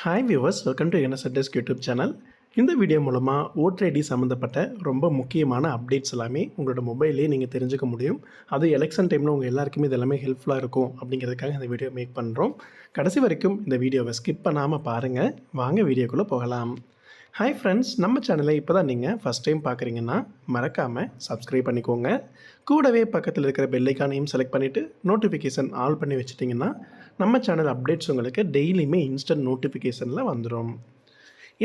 Hi viewers welcome to என்எஸ்எட்எஸ்க் YouTube channel இந்த video மூலமாக ஓட்டர் ஐடி சம்மந்தப்பட்ட ரொம்ப முக்கியமான அப்டேட்ஸ் எல்லாமே உங்களோட மொபைல்லே நீங்கள் தெரிஞ்சுக்க முடியும். அது எலெக்ஷன் டைமில் உங்கள் எல்லாருக்குமே இது எல்லாமே ஹெல்ப்ஃபுல்லாக இருக்கும் அப்படிங்கிறதுக்காக இந்த வீடியோ மேக் பண்ணுறோம் கடைசி வரைக்கும் இந்த வீடியோவை ஸ்கிப் பண்ணாமல் பாருங்கள் வாங்க வீடியோக்குள்ளே போகலாம். ஹாய் ஃப்ரெண்ட்ஸ் நம்ம சேனலை இப்போ தான் நீங்கள் ஃபஸ்ட் டைம் பார்க்குறீங்கன்னா மறக்காமல் சப்ஸ்கிரைப் பண்ணிக்கோங்க. கூடவே பக்கத்தில் இருக்கிற பெல்லைக்கானையும் செலக்ட் பண்ணிவிட்டு நோட்டிஃபிகேஷன் ஆல் பண்ணி வச்சுட்டிங்கன்னா நம்ம சேனல் அப்டேட்ஸ் உங்களுக்கு டெய்லியுமே இன்ஸ்டன்ட் நோட்டிஃபிகேஷனில் வந்துடும்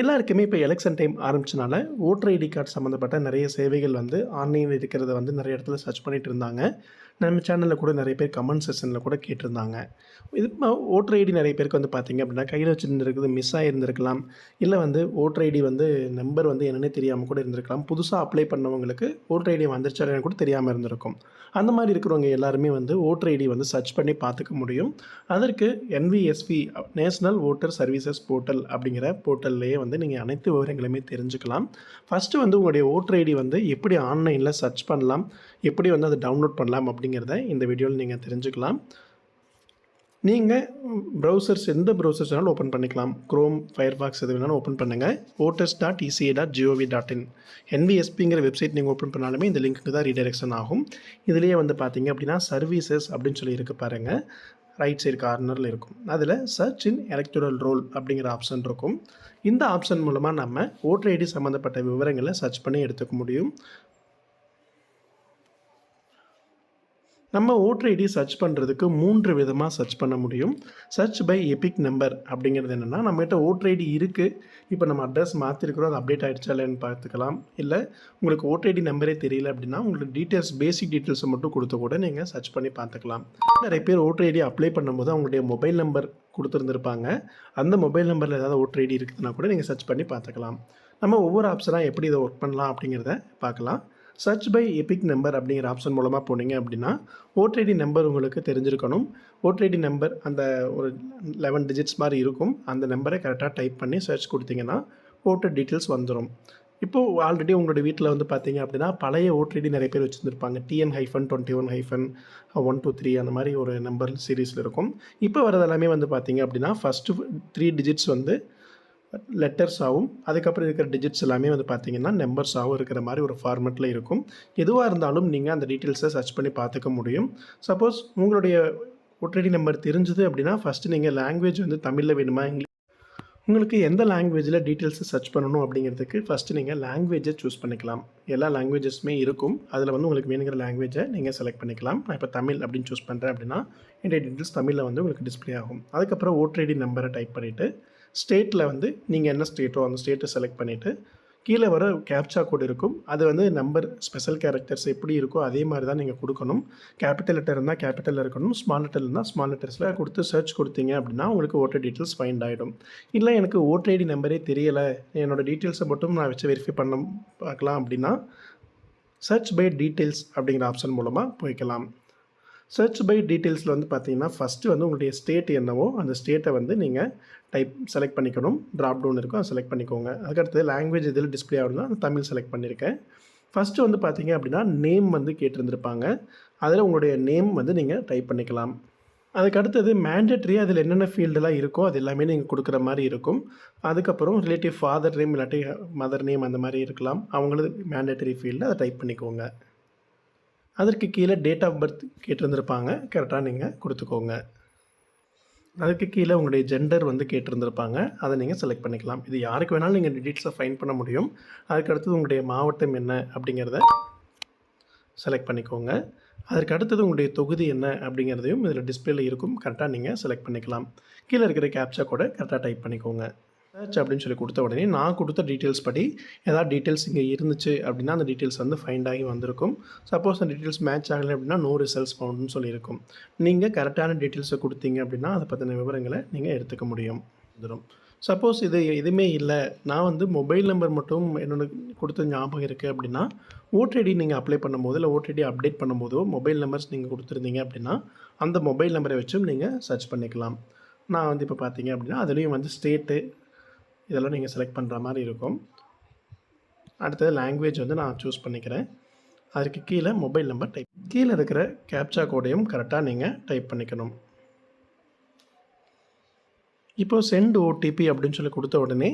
எல்லாருக்குமே இப்போ எலெக்ஷன் டைம் ஆரம்பிச்சனால ஓட்டர் ஐடி கார்டு சம்மந்தப்பட்ட நிறைய சேவைகள் வந்து ஆன்லைனில் இருக்கிறத வந்து நிறைய இடத்துல சர்ச் பண்ணிட்டு இருந்தாங்க. நம்ம சேனலில் கூட நிறைய பேர் கமெண்ட் செஷனில் கூட கேட்டிருந்தாங்க. இது ஓட்டர் ஐடி நிறைய பேருக்கு வந்து பார்த்தீங்க அப்படின்னா கையில் வச்சுருந்துருக்குது மிஸ் ஆகிருந்திருக்கலாம் இல்லை வந்து ஓட்டர் ஐடி வந்து நம்பர் வந்து என்னென்னே தெரியாமல் கூட இருந்திருக்கலாம். புதுசாக அப்ளை பண்ணவங்களுக்கு ஓட்டர் ஐடி வந்துருச்சா கூட தெரியாமல் இருந்திருக்கும். அந்த மாதிரி இருக்கிறவங்க எல்லாருமே வந்து ஓட்டர் ஐடி வந்து சர்ச் பண்ணி பார்த்துக்க முடியும். அதற்கு NVSP national voter services portal அப்படிங்கிற போர்ட்டல்லையே வந்து நீங்கள் அனைத்து விவரங்களையுமே தெரிஞ்சுக்கலாம். ஃபஸ்ட்டு வந்து உங்களுடைய ஓட்டர் ஐடி வந்து எப்படி ஆன்லைனில் சர்ச் பண்ணலாம் எப்படி வந்து அதை டவுன்லோட் பண்ணலாம் அப்படிங்கிறத இந்த வீடியோவில் நீங்கள் தெரிஞ்சுக்கலாம். நீங்கள் ப்ரௌசர்ஸ் எந்த ப்ரௌசர்ஸ் வேணாலும் ஓப்பன் பண்ணிக்கலாம். க்ரோம் ஃபயர்பாக்ஸ் எது வேணாலும் ஓப்பன் பண்ணுங்கள் voters dot ECI dot G O V dot in என்விஎஸ்பிங்கிற website நீங்கள் ஓப்பன் பண்ணாலுமே இந்த லிங்க்கு தான் ரீடைரக்ஷன் ஆகும். இதுலேயே வந்து பார்த்தீங்க அப்படின்னா சர்வீசஸ் அப்படின்னு சொல்லி இருக்கு பாருங்கள் ரைட் சைடு கார்னரில் இருக்கும். அதில் சர்ச் இன் எலக்ட்ரல் ரோல் அப்படிங்கிற ஆப்ஷன் இருக்கும். இந்த ஆப்ஷன் மூலமாக நம்ம ஓட்டர் ஐடி சம்மந்தப்பட்ட விவரங்களை சர்ச் பண்ணி எடுத்துக்க முடியும். நம்ம ஓட்டர் ஐடி சர்ச் பண்ணுறதுக்கு மூன்று விதமாக சர்ச் பண்ண முடியும். சர்ச் பை எபிக் நம்பர் அப்படிங்கிறது என்னென்னா நம்மகிட்ட ஓட்டர் ஐடி இருக்குது இப்போ நம்ம அட்ரஸ் மாற்றிருக்கிறோம் அது அப்டேட் ஆகிடுச்சா இல்லைன்னு பார்த்துக்கலாம். இல்லை உங்களுக்கு ஓட்டர் ஐடி நம்பரே தெரியல அப்படின்னா உங்களுக்கு டீட்டெயில்ஸ் பேசிக் டீட்டெயில்ஸை மட்டும் கொடுத்து கூட நீங்கள் சர்ச் பண்ணி பார்த்துக்கலாம். நிறைய பேர் ஓட்டர் ஐடி அப்ளை பண்ணும்போது அவங்களுடைய மொபைல் நம்பர் கொடுத்துருந்துருப்பாங்க. அந்த மொபைல் நம்பரில் ஏதாவது ஓட்டர் ஐடி இருக்குதுன்னா கூட நீங்கள் சர்ச் பண்ணி பார்த்துக்கலாம். நம்ம ஒவ்வொரு ஆப்ஷனாக எப்படி இதை ஒர்க் பண்ணலாம் அப்படிங்கிறத பார்க்கலாம். சர்ச் பை எபிக் நம்பர் அப்படிங்கிற ஆப்ஷன் மூலமாக போனீங்க அப்படின்னா ஓடிடி நம்பர் உங்களுக்கு தெரிஞ்சிருக்கணும். ஓடிடி நம்பர் அந்த ஒரு லெவன் டிஜிட்ஸ் மாதிரி இருக்கும். அந்த நம்பரை கரெக்டாக டைப் பண்ணி சர்ச் கொடுத்தீங்கன்னா ஓட்டர் டீட்டெயில்ஸ் வந்துடும் இப்போது ஆல்ரெடி உங்களோட வீட்டில் வந்து பார்த்தீங்க அப்படின்னா பழைய ஓடிடி நிறைய பேர் வச்சுருந்துருப்பாங்க. TN hyphen twenty one hyphen one two three அந்த மாதிரி ஒரு நம்பர் சீரீஸில் இருக்கும். இப்போ வரது எல்லாமே வந்து பார்த்தீங்க அப்படின்னா ஃபஸ்ட்டு த்ரீ டிஜிட்ஸ் வந்து லெட்டர்ஸாகவும் அதுக்கப்புறம் இருக்கிற டிஜிட்ஸ் எல்லாமே வந்து பார்த்தீங்கன்னா நம்பர்ஸாகவும் இருக்கிற மாதிரி ஒரு ஃபார்மெட்டில் இருக்கும். எதுவாக இருந்தாலும் நீங்கள் அந்த டீட்டெயில்ஸை சர்ச் பண்ணி பார்த்துக்க முடியும். சப்போஸ் உங்களுடைய ஒற்றடி நம்பர் தெரிஞ்சுது அப்படின்னா ஃபஸ்ட்டு நீங்கள் லாங்குவேஜ் வந்து தமிழில் வேணுமா இங்கிலீஷ் உங்களுக்கு எந்த லாங்குவேஜில் டீட்டெயில்ஸை சர்ச் பண்ணணும் அப்படிங்கிறதுக்கு ஃபஸ்ட்டு நீங்கள் லாங்குவேஜை சூஸ் பண்ணிக்கலாம். எல்லா லாங்குவேஜஸுமே இருக்கும். அதில் வந்து உங்களுக்கு வேணுங்கிற லாங்குவேஜை நீங்கள் செலக்ட் பண்ணிக்கலாம். நான் இப்போ தமிழ் அப்படின்னு சூஸ் பண்ணுறேன் அப்படின்னா என்னுடைய டீட்டெயில்ஸ் தமிழில் வந்து உங்களுக்கு டிஸ்பிளே ஆகும். அதுக்கப்புறம் ஓட்டர் நம்பரை டைப் பண்ணிவிட்டு ஸ்டேட்டில் வந்து நீங்கள் என்ன ஸ்டேட்டோ அந்த ஸ்டேட்டை செலக்ட் பண்ணிவிட்டு கீழே வர கேப்சா கோடு இருக்கும். அது வந்து நம்பர் ஸ்பெஷல் கேரக்டர்ஸ் எப்படி இருக்கோ அதே மாதிரி தான் நீங்கள் கொடுக்கணும் கேபிட்டல் லெட்டர் இருந்தால் கேபிட்டலில் இருக்கணும். ஸ்மால் லெட்டர் இருந்தால் ஸ்மால் லெட்டர்ஸில் கொடுத்து சர்ச் கொடுத்தீங்க அப்படின்னா உங்களுக்கு ஓட்டர் டீட்டெயில்ஸ் ஃபைண்ட் ஆகிடும் இல்லை எனக்கு ஓட்டர் ஐடி நம்பரே தெரியலை. என்னோடய டீட்டெயில்ஸை மட்டும் நான் வச்சு வெரிஃபை பண்ண பார்க்கலாம் அப்படின்னா சர்ச் பை டீட்டெயில்ஸ் அப்படிங்கிற ஆப்ஷன் மூலமாக போய்க்கலாம். சர்ச் பை டீட்டெயில்ஸில் வந்து பார்த்தீங்கன்னா ஃபஸ்ட்டு வந்து உங்களுடைய ஸ்டேட் என்னவோ அந்த ஸ்டேட்டை வந்து நீங்கள் டைப் செலக்ட் பண்ணிக்கணும். ட்ராப் டவுன் இருக்கும் அதை செலக்ட் பண்ணிக்கோங்க. அதுக்கடுத்தது லாங்குவேஜ் இதில் டிஸ்பிளே ஆகணும்னா அந்த தமிழ் செலக்ட் பண்ணியிருக்கேன் ஃபஸ்ட்டு வந்து பார்த்தீங்க அப்படின்னா நேம் வந்து கேட்டிருந்துருப்பாங்க. அதில் உங்களுடைய நேம் வந்து நீங்கள் டைப் பண்ணிக்கலாம். அதுக்கு அடுத்தது மேண்டட்ரி அதில் என்னென்ன ஃபீல்டெல்லாம் இருக்கோ அது எல்லாமே நீங்கள் கொடுக்குற மாதிரி இருக்கும். அதுக்கப்புறம் ரிலேட்டிவ் ஃபாதர் நேம் இல்லாட்டி மதர் நேம் அந்த மாதிரி இருக்கலாம். அவங்களது மேண்டட்ரி ஃபீல்டு அதை டைப் பண்ணிக்கோங்க. அதற்கு கீழே டேட் ஆஃப் பர்த் கேட்டிருந்துருப்பாங்க. கரெக்டாக நீங்கள் கொடுத்துக்கோங்க. அதுக்கு கீழே உங்களுடைய ஜெண்டர் வந்து கேட்டிருந்திருப்பாங்க. அதை நீங்கள் செலக்ட் பண்ணிக்கலாம். இது யாருக்கு வேணாலும் நீங்கள் டீட்டெயில்ஸை ஃபைன் பண்ண முடியும். அதுக்கு அடுத்தது உங்களுடைய மாவட்டம் என்ன அப்படிங்கிறத செலக்ட் பண்ணிக்கோங்க. அதற்கு அடுத்தது உங்களுடைய தொகுதி என்ன அப்படிங்கிறதையும் இதில் டிஸ்பிளேல இருக்கும். கரெக்டாக நீங்கள் செலக்ட் பண்ணிக்கலாம். கீழே இருக்கிற கேப்சா கூட கரெக்டாக டைப் பண்ணிக்கோங்க. சர்ச் அப்படின்னு சொல்லி கொடுத்த உடனே நான் கொடுத்த டீட்டெயில்ஸ் படி ஏதாவது டீட்டெயில்ஸ் இங்கே இருந்துச்சு அப்படின்னா அந்த டீட்டெயில்ஸ் வந்து ஃபைண்ட் ஆகி வந்திருக்கும். சப்போஸ் அந்த டீட்டெயில்ஸ் மேட்ச் ஆகலை அப்படின்னா நோ ரிசல்ட்ஸ் ஃபவுண்டுன்னு சொல்லியிருக்கும். நீங்கள் கரெக்டான டீட்டெயில்ஸை கொடுத்தீங்க அப்படின்னா அதை பற்றின விவரங்களை நீங்கள் எடுத்துக்க முடியும். வந்துடும் சப்போஸ் இது எதுவுமே இல்லை. நான் வந்து மொபைல் நம்பர் மட்டும் என்னோட கொடுத்த ஞாபகம் இருக்குது அப்படின்னா ஓடிடி நீங்கள் அப்ளை பண்ணும்போது இல்லை ஓடிடி அப்டேட் பண்ணும்போதோ மொபைல் நம்பர்ஸ் நீங்கள் கொடுத்துருந்தீங்க அப்படின்னா அந்த மொபைல் நம்பரை வச்சும் நீங்கள் சர்ச் பண்ணிக்கலாம். நான் வந்து இப்போ பார்த்தீங்க அப்படின்னா அதுலேயும் வந்து ஸ்டேட்டு இதெல்லாம் நீங்கள் செலக்ட் பண்ணுற மாதிரி இருக்கும். அடுத்தது லாங்குவேஜ் வந்து நான் சூஸ் பண்ணிக்கிறேன். அதுக்கு கீழே மொபைல் நம்பர் டைப் கீழே இருக்கிற கேப்சா கோடையும் கரெக்டாக நீங்கள் டைப் பண்ணிக்கணும். இப்போது சென்ட் ஓடிபி அப்படின்னு சொல்லி கொடுத்த உடனே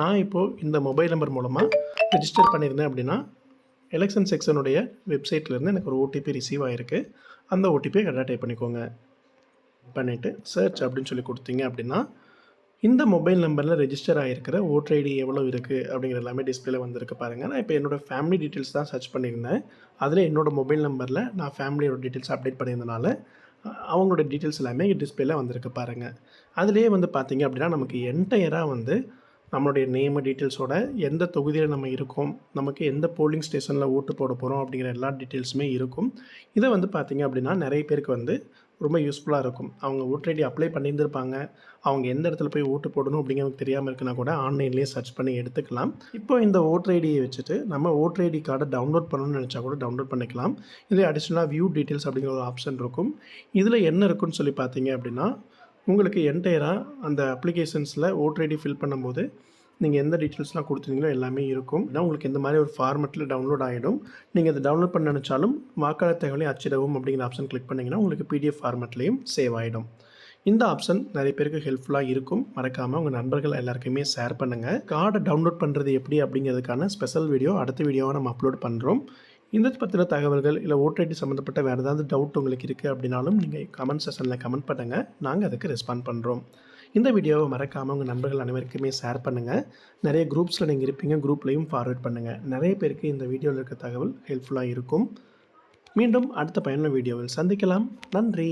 நான் இப்போது இந்த மொபைல் நம்பர் மூலமாக ரிஜிஸ்டர் பண்ணியிருந்தேன் அப்படின்னா எலெக்ஷன் செக்ஷனுடைய வெப்சைட்லேருந்து எனக்கு ஒரு ஓடிபி ரிசீவ் ஆகிருக்கு அந்த ஓடிபியை கரெக்டாக டைப் பண்ணிக்கோங்க. பண்ணிவிட்டு சர்ச் அப்படின்னு சொல்லி கொடுத்தீங்க அப்படின்னா இந்த மொபைல் நம்பரில் ரெஜிஸ்டர் ஆகிருக்கிற ஓட்டர் ஐடி எவ்வளோ இருக்குது அப்படிங்கிற எல்லாமே டிஸ்பிளேல வந்திருக்கு பாருங்கள் நான் இப்போ என்னோடய ஃபேமிலி டீட்டெயில்ஸ் தான் சர்ச் பண்ணியிருந்தேன். அதில் என்னோடய மொபைல் நம்பரில் நான் ஃபேமிலியோட டீட்டெயில்ஸ் அப்டேட் பண்ணியிருந்தனால அவங்களோட டீட்டெயில்ஸ் எல்லாமே டிஸ்பிளேல வந்திருக்கு பாருங்கள் அதுலேயே வந்து பார்த்தீங்க அப்படின்னா நமக்கு என்டையராக வந்து நம்மளுடைய நேமு டீட்டெயில்ஸோட எந்த தொகுதியில் நம்ம இருக்கோம் நமக்கு எந்த போலிங் ஸ்டேஷனில் ஓட்டு போட போகிறோம் அப்படிங்கிற எல்லா டீட்டெயில்ஸுமே இருக்கும். இதை வந்து பார்த்தீங்க அப்படின்னா நிறைய பேருக்கு வந்து ரொம்ப யூஸ்ஃபுல்லாக இருக்கும். அவங்க ஓட்டர் ஐடி அப்ளை பண்ணியிருந்திருப்பாங்க. அவங்க எந்த இடத்துல போய் ஓட்டு போடணும் அப்படிங்கிறது தெரியாமல் இருக்குன்னா கூட ஆன்லைன்லேயே சர்ச் பண்ணி எடுத்துக்கலாம். இப்போ இந்த ஓட்டர் ஐடியை வச்சுட்டு நம்ம ஓட்டர் ஐடி கார்டை டவுன்லோட் பண்ணணும்னு நினச்சா கூட டவுன்லோட் பண்ணிக்கலாம். இதே அடிஷ்னலாக வியூ டீட்டெயில்ஸ் அப்படிங்கிற ஒரு ஆப்ஷன் இருக்கும். இதில் என்ன இருக்குன்னு சொல்லி பார்த்தீங்க அப்படின்னா உங்களுக்கு என்டையராக அந்த அப்ளிகேஷன்ஸில் ஓட்டர் ஐடி ஃபில் பண்ணும்போது நீங்கள் எந்த டீட்டெயில்ஸ்லாம் கொடுத்துருந்தீங்களோ எல்லாமே இருக்கும். ஏன்னா உங்களுக்கு இந்த மாதிரி ஒரு ஃபார்மெட்டில் டவுன்லோட் ஆகிடும் நீங்கள் அதை டவுன்லோட் பண்ண நினச்சாலும் வாக்காளர் தகவலை அச்சிடவும் அப்படிங்கிற ஆப்ஷன் கிளிக் பண்ணிங்கன்னா உங்களுக்கு பிடிஎஃப் ஃபார்மெட்லேயும் சேவ் ஆகிடும் இந்த ஆப்ஷன் நிறைய பேருக்கு ஹெல்ப்ஃபுல்லாக இருக்கும். மறக்காமல் உங்கள் நண்பர்கள் எல்லாருக்குமே ஷேர் பண்ணுங்கள் கார்டை டவுன்லோட் பண்ணுறது எப்படி அப்படிங்கிறதுக்கான ஸ்பெஷல் வீடியோ அடுத்த வீடியோவை நம்ம அப்லோட் பண்ணுறோம் இந்த பற்றின தகவல்கள் இல்லை ஓட்டர் ஐடி சம்மந்தப்பட்ட வேறு ஏதாவது டவுட் உங்களுக்கு இருக்குது அப்படின்னாலும் நீங்கள் கமெண்ட் செஷனில் கமெண்ட் பண்ணுங்கள் நாங்கள் அதுக்கு ரெஸ்பாண்ட் பண்ணுறோம் இந்த வீடியோவை மறக்காமல் உங்கள் நண்பர்கள் அனைவருக்குமே ஷேர் பண்ணுங்கள் நிறைய குரூப்ஸில் நீங்கள் இருப்பீங்க குரூப்லையும் ஃபார்வர்ட் பண்ணுங்கள் நிறைய பேருக்கு இந்த வீடியோவில் இருக்க தகவல் ஹெல்ப்ஃபுல்லாக இருக்கும். மீண்டும் அடுத்த பயனுள்ள வீடியோவில் சந்திக்கலாம். நன்றி.